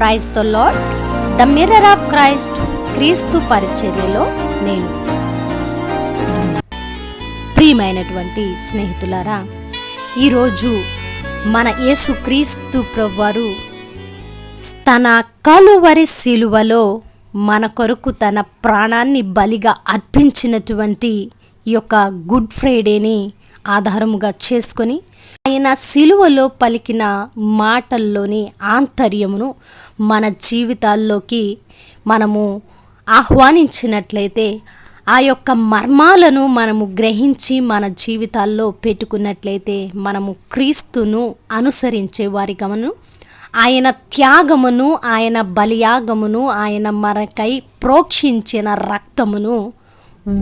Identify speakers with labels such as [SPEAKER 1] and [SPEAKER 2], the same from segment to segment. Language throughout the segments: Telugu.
[SPEAKER 1] Praise the Lord the mirror of Christ క్రీస్తు పరిచర్యలో నేను. ప్రియమైనటువంటి స్నేహితులారా ఈరోజు మన యేసు క్రీస్తు ప్రభువారు తన కలువరి శిలువలో మన కొరకు తన ప్రాణాన్ని బలిగా అర్పించినటువంటి ఈ యొక్క గుడ్ ఫ్రైడేని ఆధారముగా చేసుకొని ఆయన శిలువలో పలికిన మాటల్లోని ఆంతర్యమును మన జీవితాల్లోకి మనము ఆహ్వానించినట్లయితే ఆ యొక్క మర్మాలను మనము గ్రహించి మన జీవితాల్లో పెట్టుకున్నట్లయితే మనము క్రీస్తును అనుసరించే వారిగమను ఆయన త్యాగమును ఆయన బలియాగమును ఆయన మనకై ప్రోక్షించిన రక్తమును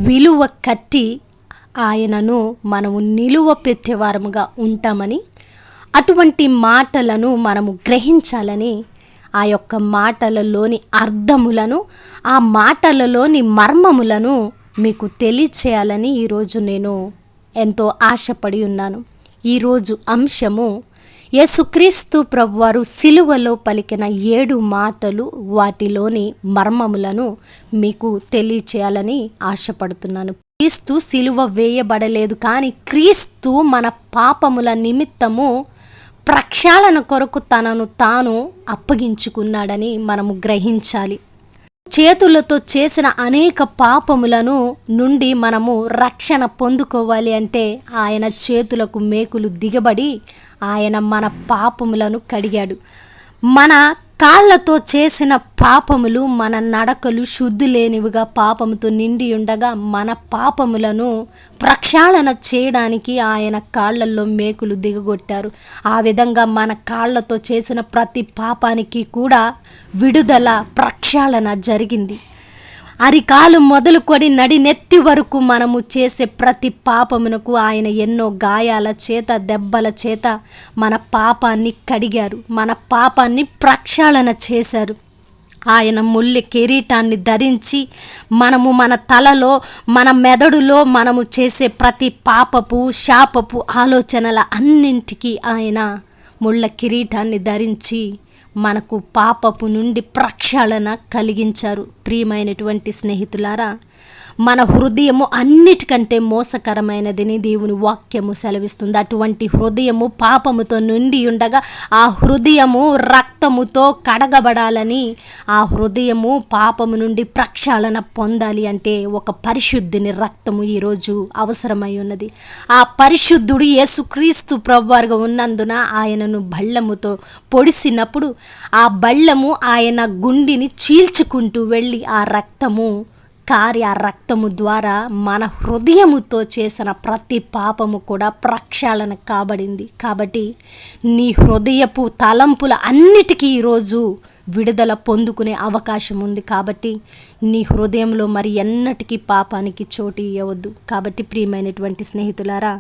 [SPEAKER 1] విలువ కట్టి ఆయనను మనము నిలువ పెట్టేవారముగా ఉంటామని అటువంటి మాటలను మనము గ్రహించాలని ఆ యొక్క మాటలలోని అర్థములను ఆ మాటలలోని మర్మములను మీకు తెలియచేయాలని ఈరోజు నేను ఎంతో ఆశపడి ఉన్నాను. ఈరోజు అంశము యేసుక్రీస్తు ప్రభువారు సిలువలో పలికిన ఏడు మాటలు వాటిలోని మర్మములను మీకు తెలియచేయాలని ఆశపడుతున్నాను. క్రీస్తు సిలువ వేయబడలేదు కానీ క్రీస్తు మన పాపముల నిమిత్తము ప్రక్షాళన కొరకు తనను తాను అప్పగించుకున్నాడని మనము గ్రహించాలి. చేతులతో చేసిన అనేక పాపములను నుండి మనము రక్షణ పొందుకోవాలి అంటే ఆయన చేతులకు మేకులు దిగబడి ఆయన మన పాపములను కడిగాడు. మన కాళ్ళతో చేసిన పాపములు మన నడకలు శుద్ధి లేనివిగా పాపముతో నిండి ఉండగా మన పాపములను ప్రక్షాళన చేయడానికి ఆయన కాళ్ళల్లో మేకులు దిగగొట్టారు. ఆ విధంగా మన కాళ్ళతో చేసిన ప్రతి పాపానికి కూడా విడుదల ప్రక్షాళన జరిగింది. అరికాలు మొదలుకొని నడినెత్తి వరకు మనము చేసే ప్రతి పాపమునకు ఆయన ఎన్నో గాయాల చేత దెబ్బల చేత మన పాపాన్ని కడిగారు. మన పాపాన్ని ప్రక్షాళన చేశారు. ఆయన ముల్లి కిరీటాన్ని ధరించి మనము మన తలలో మన మెదడులో మనము చేసే ప్రతి పాపపు శాపపు ఆలోచనల అన్నింటికీ ఆయన ముళ్ళ కిరీటాన్ని ధరించి మనకు పాపపు నుండి ప్రక్షాళన కలిగించారు. ప్రియమైనటువంటి స్నేహితులారా మన హృదయము అన్నిటికంటే మోసకరమైనదని దేవుని వాక్యము సెలవిస్తుంది. అటువంటి హృదయము పాపముతో నిండి ఉండగా ఆ హృదయము రక్తముతో కడగబడాలని ఆ హృదయము పాపము నుండి ప్రక్షాళన పొందాలి అంటే ఒక పరిశుద్ధిని రక్తము ఈరోజు అవసరమై ఉన్నది. ఆ పరిశుద్ధుడు యేసుక్రీస్తు ప్రభువారుగా ఉన్నందున ఆయనను బళ్ళముతో పొడిసినప్పుడు ఆ బళ్ళము ఆయన గుండిని చీల్చుకుంటూ వెళ్ళి ఆ రక్తము కార్య రక్తము ద్వారా మన హృదయముతో చేసిన ప్రతి పాపము కూడా ప్రక్షాళన కాబడింది. కాబట్టి నీ హృదయపు తలంపుల అన్నిటికీ ఈరోజు విడుదల పొందుకునే అవకాశం ఉంది. కాబట్టి నీ హృదయంలో మరి ఎన్నటికీ పాపానికి చోటు ఇవ్వవద్దు కాబట్టి ప్రియమైనటువంటి స్నేహితులారా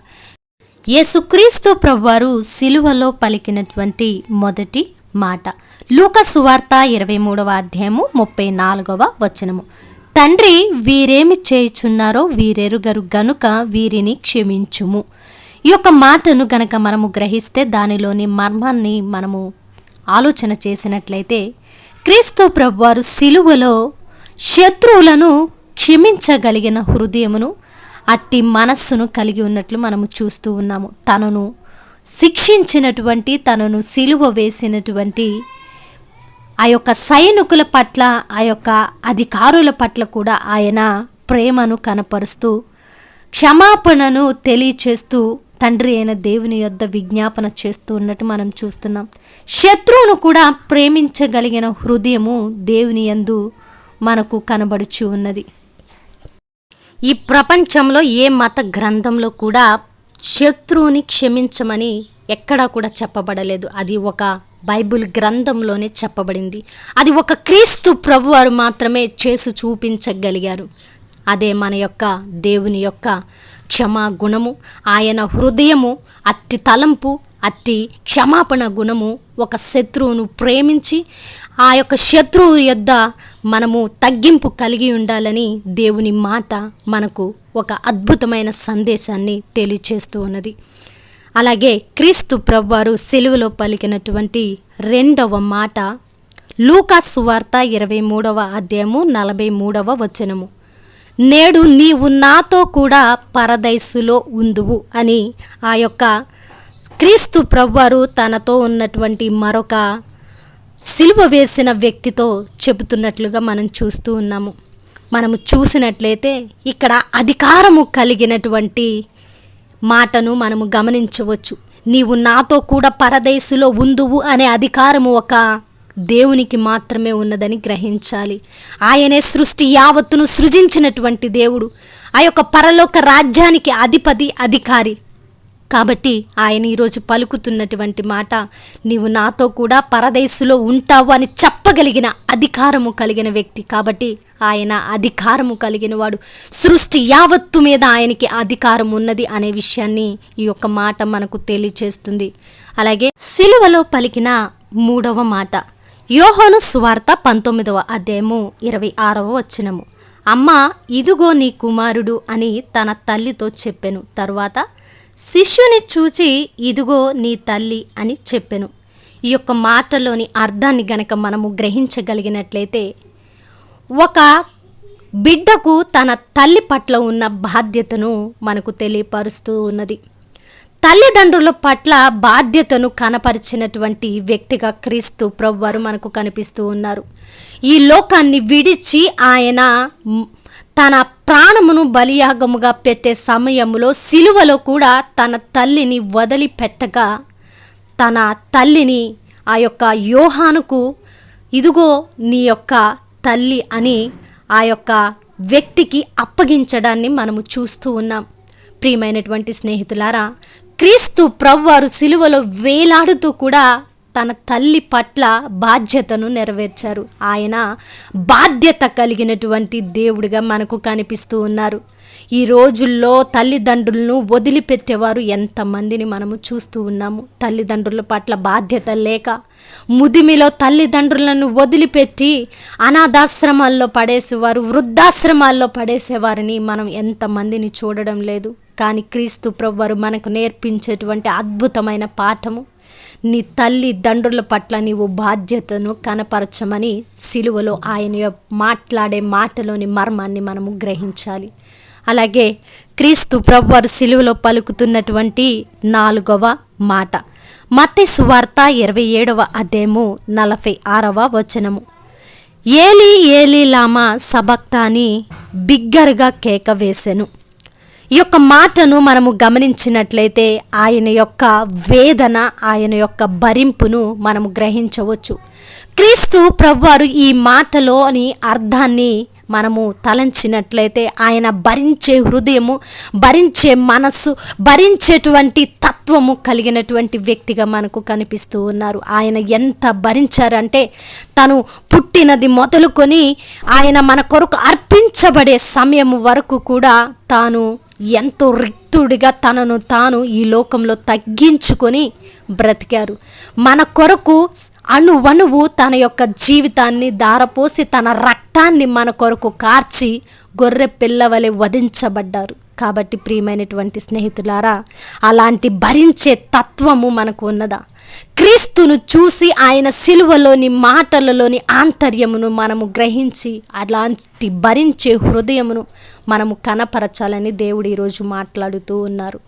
[SPEAKER 1] యేసుక్రీస్తు ప్రభువారు సిలువలో పలికినటువంటి మొదటి మాట లూక సువార్త ఇరవై మూడవ అధ్యాయము ముప్పై నాలుగవ వచనము. తండ్రి వీరేమి చేయుచున్నారో వీరెరుగరు గనుక వీరిని క్షమించుము. ఈ యొక్క మాటను గనక మనము గ్రహిస్తే దానిలోని మర్మాన్ని మనము ఆలోచన చేసినట్లయితే క్రీస్తు ప్రభువారు సిలువలో శత్రువులను క్షమించగలిగిన హృదయమును అట్టి మనస్సును కలిగి ఉన్నట్లు మనము చూస్తూ ఉన్నాము. తనను శిక్షించినటువంటి తనను సిలువ వేసినటువంటి ఆ యొక్క సైనికుల పట్ల ఆ యొక్క అధికారుల పట్ల కూడా ఆయన ప్రేమను కనపరుస్తూ క్షమాపణను తెలియచేస్తూ తండ్రి అయిన దేవుని యొద్ద విజ్ఞాపన చేస్తూ ఉన్నట్టు మనం చూస్తున్నాం. శత్రువును కూడా ప్రేమించగలిగిన హృదయము దేవుని యందు మనకు కనబడుచు ఉన్నది. ఈ ప్రపంచంలో ఏ మత గ్రంథంలో కూడా శత్రువుని క్షమించమని ఎక్కడా కూడా చెప్పబడలేదు. అది ఒక బైబిల్ గ్రంథంలోనే చెప్పబడింది. అది ఒక క్రీస్తు ప్రభువారు మాత్రమే చేసి చూపించగలిగారు. అదే మన యొక్క దేవుని యొక్క క్షమా గుణము ఆయన హృదయము అట్టి తలంపు అట్టి క్షమాపణ గుణము ఒక శత్రువును ప్రేమించి ఆ యొక్క శత్రువు యొద్ద మనము తగ్గింపు కలిగి ఉండాలని దేవుని మాట మనకు ఒక అద్భుతమైన సందేశాన్ని తెలియచేస్తూ ఉన్నది. అలాగే క్రీస్తు ప్రభువారు సెలువులో పలికినటువంటి రెండవ మాట లూకా సువార్త ఇరవై మూడవ అధ్యాయము నలభై మూడవ వచనము. నేడు నీవు నాతో కూడా పరదైసులో ఉందువు అని ఆ యొక్క క్రీస్తు ప్రవ్వారు తనతో ఉన్నటువంటి మరొక సిలువ వేసిన వ్యక్తితో చెబుతున్నట్లుగా మనం చూస్తూ ఉన్నాము. మనము చూసినట్లయితే ఇక్కడ అధికారము కలిగినటువంటి మాటను మనము గమనించవచ్చు. నీవు నాతో కూడా పరదేశులో ఉందువు అనే అధికారము ఒక దేవునికి మాత్రమే ఉన్నదని గ్రహించాలి. ఆయనే సృష్టి యావత్తును సృజించినటువంటి దేవుడు. ఆ యొక్క పరలోక రాజ్యానికి అధిపతి అధికారి కాబట్టి ఆయన ఈరోజు పలుకుతున్నటువంటి మాట నీవు నాతో కూడా పరదేశులో ఉంటావు అని చెప్పగలిగిన అధికారము కలిగిన వ్యక్తి. కాబట్టి ఆయన అధికారము కలిగిన వాడు. సృష్టి యావత్తు మీద ఆయనకి అధికారం ఉన్నది అనే విషయాన్ని ఈ యొక్క మాట మనకు తెలియచేస్తుంది. అలాగే సిలువలో పలికిన మూడవ మాట యోహోను సువార్త పంతొమ్మిదవ అధ్యాయము ఇరవై ఆరవ వచ్చినము అమ్మ ఇదిగో నీ కుమారుడు అని తన తల్లితో చెప్పాను. తరువాత శిష్యుని చూచి ఇదిగో నీ తల్లి అని చెప్పెను. ఈ యొక్క మాటలోని అర్థాన్ని గనక మనము గ్రహించగలిగినట్లయితే ఒక బిడ్డకు తన తల్లి పట్ల ఉన్న బాధ్యతను మనకు తెలియపరుస్తూ ఉన్నది. తల్లిదండ్రుల పట్ల బాధ్యతను కనపరిచినటువంటి వ్యక్తిగా క్రీస్తు ప్రభువారు మనకు కనిపిస్తూ ఉన్నారు. ఈ లోకాన్ని విడిచి ఆయన తన ప్రాణమును బలియాగముగా పెట్టే సమయంలో సిలువలో కూడా తన తల్లిని వదిలిపెట్టగా తన తల్లిని ఆ యొక్క యోహానుకు ఇదిగో నీ యొక్క తల్లి అని ఆ యొక్క వ్యక్తికి అప్పగించడాన్ని మనము చూస్తూ ఉన్నాం. ప్రియమైనటువంటి స్నేహితులారా క్రీస్తు ప్రవ్వారు సిలువలో వేలాడుతూ కూడా తన తల్లి పట్ల బాధ్యతను నెరవేర్చారు. ఆయన బాధ్యత కలిగినటువంటి దేవుడిగా మనకు కనిపిస్తూ ఉన్నారు. ఈ రోజుల్లో తల్లిదండ్రులను వదిలిపెట్టేవారు ఎంతమందిని మనము చూస్తూ ఉన్నాము. తల్లిదండ్రుల పట్ల బాధ్యత లేక ముదిమిలో తల్లిదండ్రులను వదిలిపెట్టి అనాథాశ్రమాల్లో పడేసేవారు వృద్ధాశ్రమాల్లో పడేసేవారిని మనం ఎంతమందిని చూడడం లేదు. కానీ క్రీస్తు ప్రభువారు మనకు నేర్పించేటువంటి అద్భుతమైన పాఠము. నీ తల్లి దండ్రుల పట్ల నీవు బాధ్యతను కనపరచమని సిలువలో ఆయన మాట్లాడే మాటలోని మర్మాన్ని మనము గ్రహించాలి. అలాగే క్రీస్తు ప్రభువారు సిలువలో పలుకుతున్నటువంటి నాలుగవ మాట. మత్తి సువార్త ఇరవై ఏడవ అధ్యాయము నలభై ఆరవ వచనము. ఏలి ఏలి లామా సబక్తాని బిగ్గరగా కేక వేసెను. ఈ యొక్క మాటను మనము గమనించినట్లయితే ఆయన యొక్క వేదన ఆయన యొక్క భరింపును మనము గ్రహించవచ్చు. క్రీస్తు ప్రభువారు ఈ మాటలోని అర్థాన్ని మనము తలంచినట్లయితే ఆయన భరించే హృదయము భరించే మనస్సు భరించేటువంటి తత్వము కలిగినటువంటి వ్యక్తిగా మనకు కనిపిస్తూ ఉన్నారు. ఆయన ఎంత భరించారంటే తను పుట్టినది మొదలుకొని ఆయన మన కొరకు అర్పించబడే సమయం వరకు కూడా తాను ఎంతో రిక్తుడిగా తనను తాను ఈ లోకంలో తగ్గించుకొని బ్రతికారు. మన కొరకు అణువణువు తన యొక్క జీవితాన్ని దారపోసి తన రక్తాన్ని మన కొరకు కార్చి గొర్రె పిల్లవలె వధించబడ్డారు. కాబట్టి ప్రియమైనటువంటి స్నేహితులారా అలాంటి భరించే తత్వము మనకు ఉన్నదా? క్రీస్తును చూసి ఆయన సిలువలోని మాటలలోని ఆంతర్యమును మనము గ్రహించి అలాంటి భరించే హృదయమును మనము కనపరచాలని దేవుడు ఈరోజు మాట్లాడుతూ ఉన్నారు.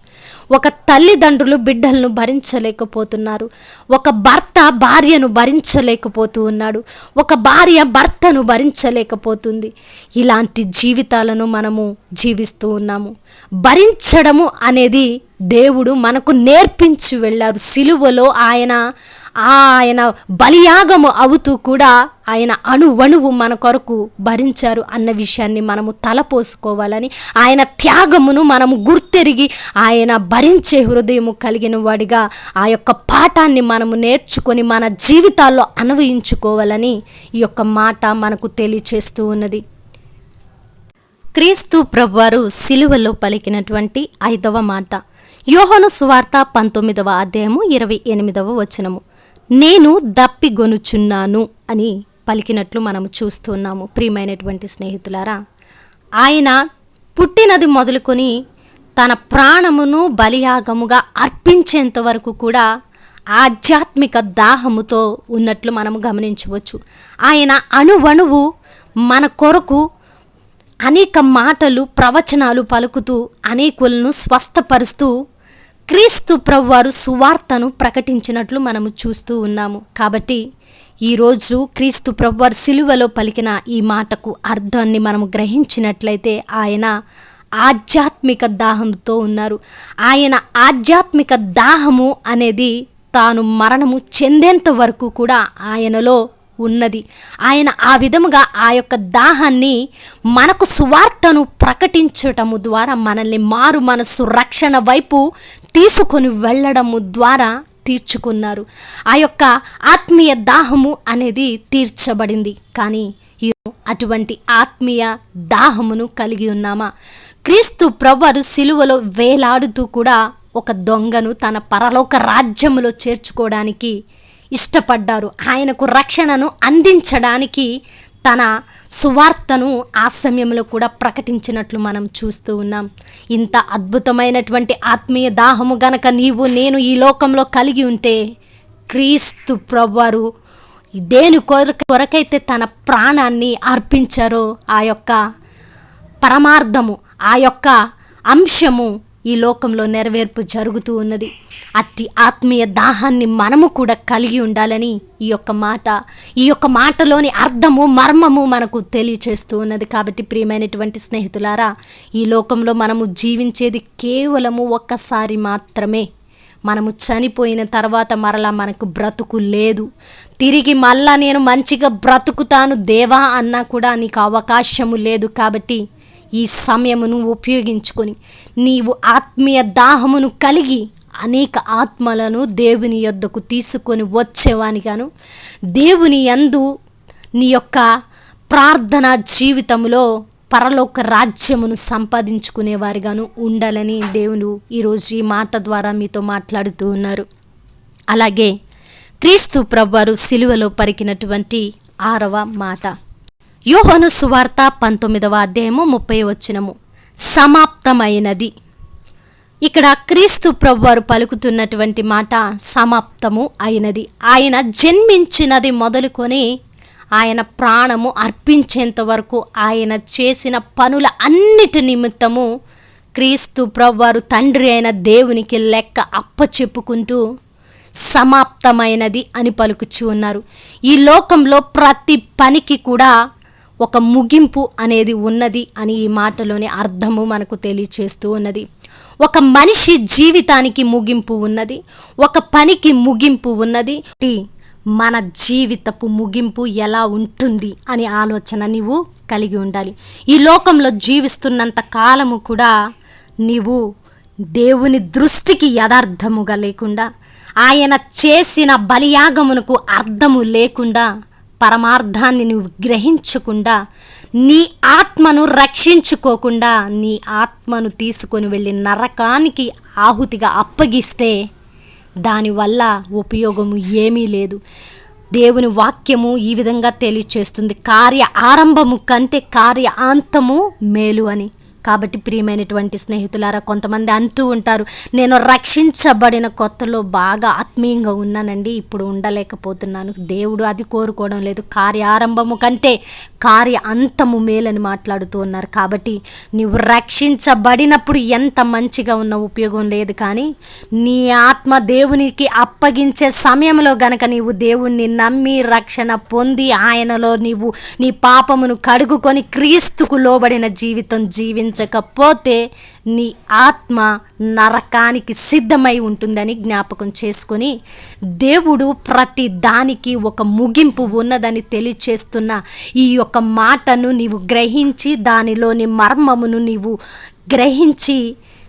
[SPEAKER 1] ఒక తల్లిదండ్రులు బిడ్డలను భరించలేకపోతున్నారు. ఒక భర్త భార్యను భరించలేకపోతూ ఉన్నాడు. ఒక భార్య భర్తను భరించలేకపోతుంది. ఇలాంటి జీవితాలను మనము జీవిస్తూ ఉన్నాము. భరించడము అనేది దేవుడు మనకు నేర్పించి వెళ్ళారు. సిలువలో ఆయన ఆయన బలియాగము అవుతూ కూడా ఆయన అణువణువు మన కొరకు భరించారు అన్న విషయాన్ని మనము తలపోసుకోవాలని ఆయన త్యాగమును మనము గుర్తెరిగి ఆయన భరించే హృదయము కలిగిన వాడిగా ఆ యొక్క పాఠాన్ని మనము నేర్చుకొని మన జీవితాల్లో అన్వయించుకోవాలని ఈ యొక్క మాట మనకు తెలియచేస్తూ ఉన్నది. క్రీస్తు ప్రభువారు సిలువలో పలికినటువంటి ఐదవ మాట. యోహను సువార్త పంతొమ్మిదవ అధ్యాయము ఇరవై ఎనిమిదవ వచనము. నేను దప్పిగొనుచున్నాను అని పలికినట్లు మనము చూస్తున్నాము. ప్రియమైనటువంటి స్నేహితులారా ఆయన పుట్టినది మొదలుకొని తన ప్రాణమును బలియాగముగా అర్పించేంత వరకు కూడా ఆధ్యాత్మిక దాహముతో ఉన్నట్లు మనం గమనించవచ్చు. ఆయన అణువణువు మన కొరకు అనేక మాటలు ప్రవచనాలు పలుకుతూ అనేకులను స్వస్థపరుస్తూ క్రీస్తు ప్రభువారు సువార్తను ప్రకటించినట్లు మనము చూస్తూ ఉన్నాము. కాబట్టి ఈరోజు క్రీస్తు ప్రభువారు సిలువలో పలికిన ఈ మాటకు అర్థాన్ని మనము గ్రహించినట్లయితే ఆయన ఆధ్యాత్మిక దాహంతో ఉన్నారు. ఆయన ఆధ్యాత్మిక దాహము అనేది తాను మరణము చెందేంత వరకు కూడా ఆయనలో ఉన్నది. ఆయన ఆ విధముగా ఆ యొక్క దాహాన్ని మనకు సువార్తను ప్రకటించటము ద్వారా మనల్ని మారు మనస్సు రక్షణ వైపు తీసుకొని వెళ్ళడము ద్వారా తీర్చుకున్నారు. ఆ యొక్క ఆత్మీయ దాహము అనేది తీర్చబడింది. కానీ ఈ అటువంటి ఆత్మీయ దాహమును కలిగి ఉన్నామా? క్రీస్తు ప్రవ్వరు సిలువలో వేలాడుతూ కూడా ఒక దొంగను తన పరలోక రాజ్యములో చేర్చుకోవడానికి ఇష్టపడ్డారు. ఆయనకు రక్షణను అందించడానికి తన సువార్తను ఆ సమయంలో కూడా ప్రకటించినట్లు మనం చూస్తూ ఉన్నాం. ఇంత అద్భుతమైనటువంటి ఆత్మీయ దాహము గనక నీవు నేను ఈ లోకంలో కలిగి ఉంటే క్రీస్తు ప్రభువారు దేని కొరకు కొరకైతే తన ప్రాణాన్ని అర్పించారో ఆ యొక్క పరమార్థము ఆ యొక్క అంశము ఈ లోకంలో నెరవేర్పు జరుగుతూ ఉన్నది. అట్టి ఆత్మీయ దాహాన్ని మనము కూడా కలిగి ఉండాలని ఈ యొక్క మాట ఈ యొక్క మాటలోని అర్థము మర్మము మనకు తెలియచేస్తూ ఉన్నది. కాబట్టి ప్రియమైనటువంటి స్నేహితులారా ఈ లోకంలో మనము జీవించేది కేవలము ఒక్కసారి మాత్రమే. మనము చనిపోయిన తర్వాత మరలా మనకు బ్రతుకు లేదు. తిరిగి మళ్ళా నేను మంచిగా బ్రతుకుతాను దేవా అన్నా కూడా నీకు అవకాశము లేదు. కాబట్టి ఈ సమయమును ఉపయోగించుకొని నీవు ఆత్మీయ దాహమును కలిగి అనేక ఆత్మలను దేవుని యొద్దకు తీసుకొని వచ్చేవానిగాను. దేవుని యందు నీ యొక్క ప్రార్థన జీవితంలో పరలోక రాజ్యమును సంపాదించుకునేవారిగాను ఉండాలని దేవుడు ఈరోజు ఈ మాట ద్వారా మీతో మాట్లాడుతూ ఉన్నారు. అలాగే క్రీస్తు ప్రభువారు సిలువలో పరికినటువంటి ఆరవ మాట. యోహను సువార్త పంతొమ్మిదవ అధ్యాయము ముప్పై వచ్చినము సమాప్తమైనది. ఇక్కడ క్రీస్తు ప్రభువారు పలుకుతున్నటువంటి మాట సమాప్తము అయినది. ఆయన జన్మించినది మొదలుకొని ఆయన ప్రాణము అర్పించేంత వరకు ఆయన చేసిన పనుల అన్నిటి నిమిత్తము క్రీస్తు ప్రభువారు తండ్రి అయిన దేవునికి లెక్క అప్పచెప్పుకుంటూ సమాప్తమైనది అని పలుకుచూ ఉన్నారు. ఈ లోకంలో ప్రతి పనికి కూడా ఒక ముగింపు అనేది ఉన్నది అని ఈ మాటలోని అర్థము మనకు తెలియచేస్తూ ఉన్నది. ఒక మనిషి జీవితానికి ముగింపు ఉన్నది. ఒక పనికి ముగింపు ఉన్నది. మన జీవితపు ముగింపు ఎలా ఉంటుంది అని ఆలోచన నీవు కలిగి ఉండాలి. ఈ లోకంలో జీవిస్తున్నంత కాలము కూడా నీవు దేవుని దృష్టికి యథార్థముగా లేకుండా ఆయన చేసిన బలియాగమునకు అర్థము లేకుండా పరమార్థాన్ని నువ్వు గ్రహించకుండా నీ ఆత్మను రక్షించుకోకుండా నీ ఆత్మను తీసుకొని వెళ్ళి నరకానికి ఆహుతిగా అప్పగిస్తే దానివల్ల ఉపయోగము ఏమీ లేదు. దేవుని వాక్యము ఈ విధంగా తెలియచేస్తుంది. కార్య ఆరంభము కంటే కార్య అంతము మేలు అని. కాబట్టి ప్రియమైనటువంటి స్నేహితులారా కొంతమంది అంటూ ఉంటారు నేను రక్షించబడిన కొత్తలో బాగా ఆత్మీయంగా ఉన్నానండి ఇప్పుడు ఉండలేకపోతున్నాను. దేవుడు అది కోరుకోవడం లేదు. కార్య ఆరంభము కంటే కార్య అంతము మేలని మాట్లాడుతూ ఉన్నారు. కాబట్టి నీవు రక్షించబడినప్పుడు ఎంత మంచిగా ఉన్న ఉపయోగం లేదు కానీ నీ ఆత్మ దేవునికి అప్పగించే సమయంలో గనక నీవు దేవుణ్ణి నమ్మి రక్షణ పొంది ఆయనలో నీవు నీ పాపమును కడుగుకొని క్రీస్తుకు లోబడిన జీవితం జీవించకపోతే నీ ఆత్మ నరకానికి సిద్ధమై ఉంటుందని జ్ఞాపకం చేసుకొని దేవుడు ప్రతి దానికి ఒక ముగింపు ఉన్నదని తెలియచేస్తున్న ఈ యొక్క మాటను నీవు గ్రహించి దానిలోని మర్మమును నీవు గ్రహించి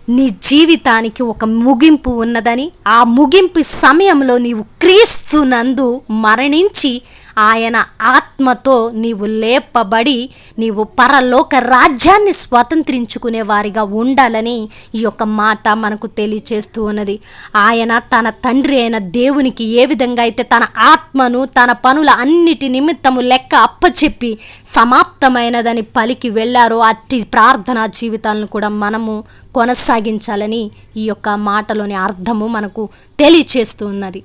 [SPEAKER 1] నీ జీవితానికి ఒక ముగింపు ఉన్నదని ఆ ముగింపు సమయంలో నీవు క్రీస్తునందు మరణించి ఆయన ఆత్మతో నీవు లేపబడి నీవు పరలోక రాజ్యాన్ని స్వతంత్రించుకునే వారిగా ఉండాలని ఈ యొక్క మాట మనకు తెలియచేస్తూ ఉన్నది. ఆయన తన తండ్రి అయిన దేవునికి ఏ విధంగా అయితే తన ఆత్మను తన పనుల అన్నిటి నిమిత్తము లెక్క అప్పచెప్పి సమాప్తమైనదని పలికి వెళ్ళారో అట్టి ప్రార్థనా జీవితాలను కూడా మనము కొనసాగించాలని ఈ యొక్క మాటలోని అర్థము మనకు తెలియచేస్తూ ఉన్నది.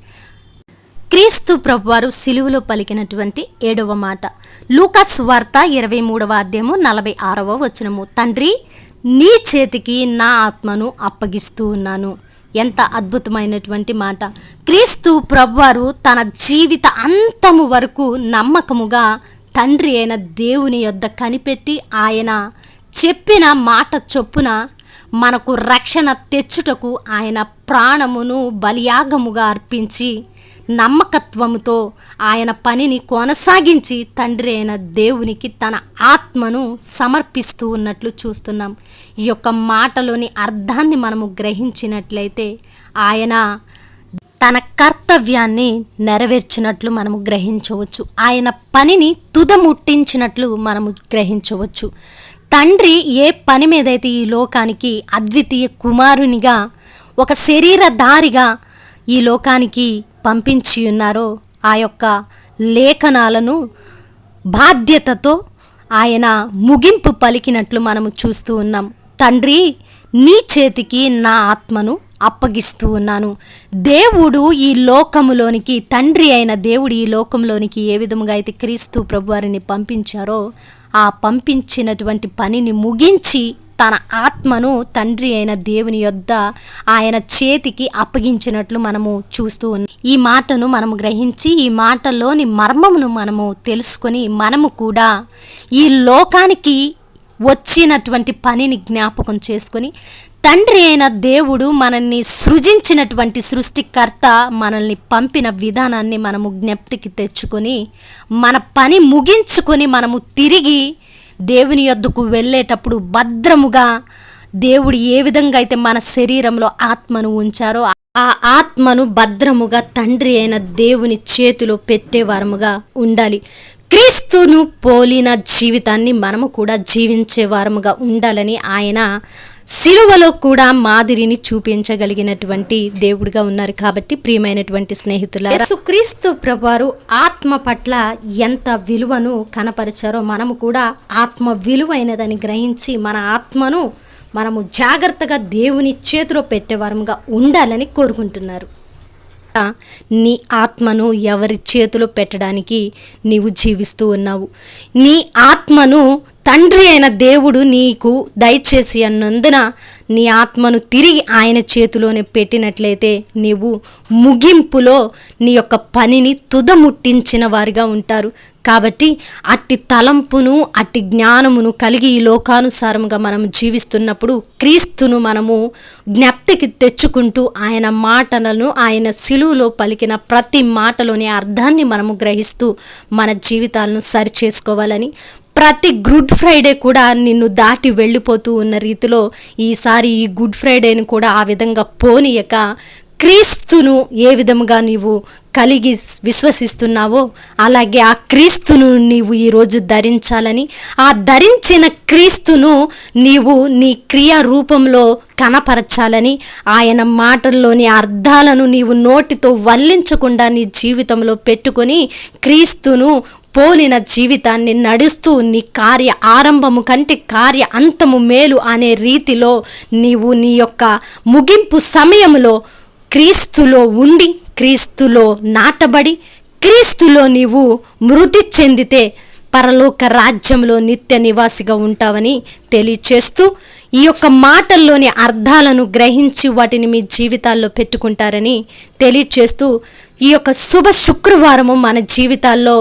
[SPEAKER 1] క్రీస్తు ప్రభువారు సిలువలో పలికినటువంటి ఏడవ మాట. లూకస్ వార్త ఇరవై మూడవ అధ్యాయము నలభై ఆరవ వచనము. తండ్రి నీ చేతికి నా ఆత్మను అప్పగిస్తూ ఉన్నాను. ఎంత అద్భుతమైనటువంటి మాట. క్రీస్తు ప్రభువారు తన జీవిత అంతము వరకు నమ్మకముగా తండ్రి అయిన దేవుని యొద్ద కనిపెట్టి ఆయన చెప్పిన మాట చొప్పున మనకు రక్షణ తెచ్చుటకు ఆయన ప్రాణమును బలియాగముగా అర్పించి నమ్మకత్వముతో ఆయన పనిని కొనసాగించి తండ్రి అయిన దేవునికి తన ఆత్మను సమర్పిస్తూ ఉన్నట్లు చూస్తున్నాం. ఈ యొక్క మాటలోని అర్థాన్ని మనము గ్రహించినట్లయితే ఆయన తన కర్తవ్యాన్ని నెరవేర్చినట్లు మనము గ్రహించవచ్చు. ఆయన పనిని తుదముట్టించినట్లు మనము గ్రహించవచ్చు. తండ్రి ఏ పని మీదైతే ఈ లోకానికి అద్వితీయ కుమారునిగా ఒక శరీరధారిగా ఈ లోకానికి పంపించి ఉన్నారో ఆ యొక్క లేఖనాలను బాధ్యతతో ఆయన ముగింపు పలికినట్లు మనము చూస్తూ ఉన్నాం. తండ్రి నీ చేతికి నా ఆత్మను అప్పగిస్తూ ఉన్నాను. దేవుడు ఈ లోకములోనికి తండ్రి అయిన దేవుడు ఈ లోకంలోనికి ఏ విధముగా అయితే క్రీస్తు ప్రభువారిని పంపించారో ఆ పంపించినటువంటి పనిని ముగించి తన ఆత్మను తండ్రి అయిన దేవుని యొద్ద ఆయన చేతికి అప్పగించినట్లు మనము చూస్తూ ఉన్నాం. ఈ మాటను మనము గ్రహించి ఈ మాటలోని మర్మమును మనము తెలుసుకొని మనము కూడా ఈ లోకానికి వచ్చినటువంటి పనిని జ్ఞాపకం చేసుకొని తండ్రి అయిన దేవుడు మనల్ని సృజించినటువంటి సృష్టికర్త మనల్ని పంపిన విధానాన్ని మనము జ్ఞప్తికి తెచ్చుకొని మన పని ముగించుకొని మనము తిరిగి దేవుని యొద్దకు వెళ్ళేటప్పుడు భద్రముగా దేవుడు ఏ విధంగా అయితే మన శరీరంలో ఆత్మను ఉంచారో ఆ ఆత్మను భద్రముగా తండ్రి అయిన దేవుని చేతిలో పెట్టేవారముగా ఉండాలి. క్రీస్తును పోలిన జీవితాన్ని మనము కూడా జీవించే వారముగా ఉండాలని ఆయన సిలువలో కూడా మాదిరిని చూపించగలిగినటువంటి దేవుడిగా ఉన్నారు కాబట్టి ప్రియమైనటువంటి స్నేహితుల యేసుక్రీస్తు ప్రభువారు ఆత్మ పట్ల ఎంత విలువను కనపరిచారో మనము కూడా ఆత్మ విలువైనదని గ్రహించి మన ఆత్మను మనము జాగ్రత్తగా దేవుని చేతిలో పెట్టేవారముగా ఉండాలని కోరుకుంటున్నారు. నీ ఆత్మను ఎవరి చేతిలో పెట్టడానికి నీవు జీవిస్తూ ఉన్నావు. నీ ఆత్మను తండ్రి అయిన దేవుడు నీకు దయచేసి అన్నందున నీ ఆత్మను తిరిగి ఆయన చేతిలోనే పెట్టినట్లయితే నీవు ముగింపులో నీ యొక్క పనిని తుదముట్టించిన వారిగా ఉంటారు. కాబట్టి అట్టి తలంపును అట్టి జ్ఞానమును కలిగి ఈ లోకానుసారంగా మనం జీవిస్తున్నప్పుడు క్రీస్తును మనము జ్ఞప్తికి తెచ్చుకుంటూ ఆయన మాటలను ఆయన సిలువులో పలికిన ప్రతి మాటలోని అర్థాన్ని మనము గ్రహిస్తూ మన జీవితాలను సరి చేసుకోవాలని ప్రతి గుడ్ ఫ్రైడే కూడా నిన్ను దాటి వెళ్ళిపోతూ ఉన్న రీతిలో ఈసారి ఈ గుడ్ ఫ్రైడేని కూడా ఆ విధంగా పోనీయక క్రీస్తును ఏ విధముగా నీవు కలిగి విశ్వసిస్తున్నావో అలాగే ఆ క్రీస్తును నీవు ఈరోజు ధరించాలని ఆ ధరించిన క్రీస్తును నీవు నీ క్రియా రూపంలో కనపరచాలని ఆయన మాటల్లోని అర్థాలను నీవు నోటితో వల్లించకుండా నీ జీవితంలో పెట్టుకొని క్రీస్తును పోలిన జీవితాన్ని నడుస్తూ నీ కార్య ఆరంభము కంటే కార్య అంతము మేలు అనే రీతిలో నీవు నీ యొక్క ముగింపు సమయంలో క్రీస్తులో ఉండి క్రీస్తులో నాటబడి క్రీస్తులో నీవు మృతి చెందితే పరలోక రాజ్యంలో నిత్య నివాసిగా ఉంటావని తెలియచేస్తూ ఈ యొక్క మాటల్లోని అర్థాలను గ్రహించి వాటిని మీ జీవితాల్లో పెట్టుకుంటారని తెలియచేస్తూ ఈ యొక్క శుభ శుక్రవారము మన జీవితాల్లో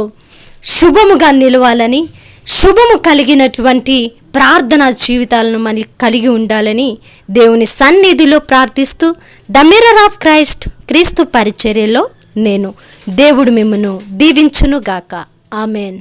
[SPEAKER 1] శుభముగా నిలవాలని శుభము కలిగినటువంటి ప్రార్థనా జీవితాలను మన కలిగి ఉండాలని దేవుని సన్నిధిలో ప్రార్థిస్తూ ద మిర్రర్ ఆఫ్ క్రైస్ట్ క్రీస్తు పరిచర్యలో నేను దేవుడు మిమ్మను దీవించునుగాక. ఆమెన్.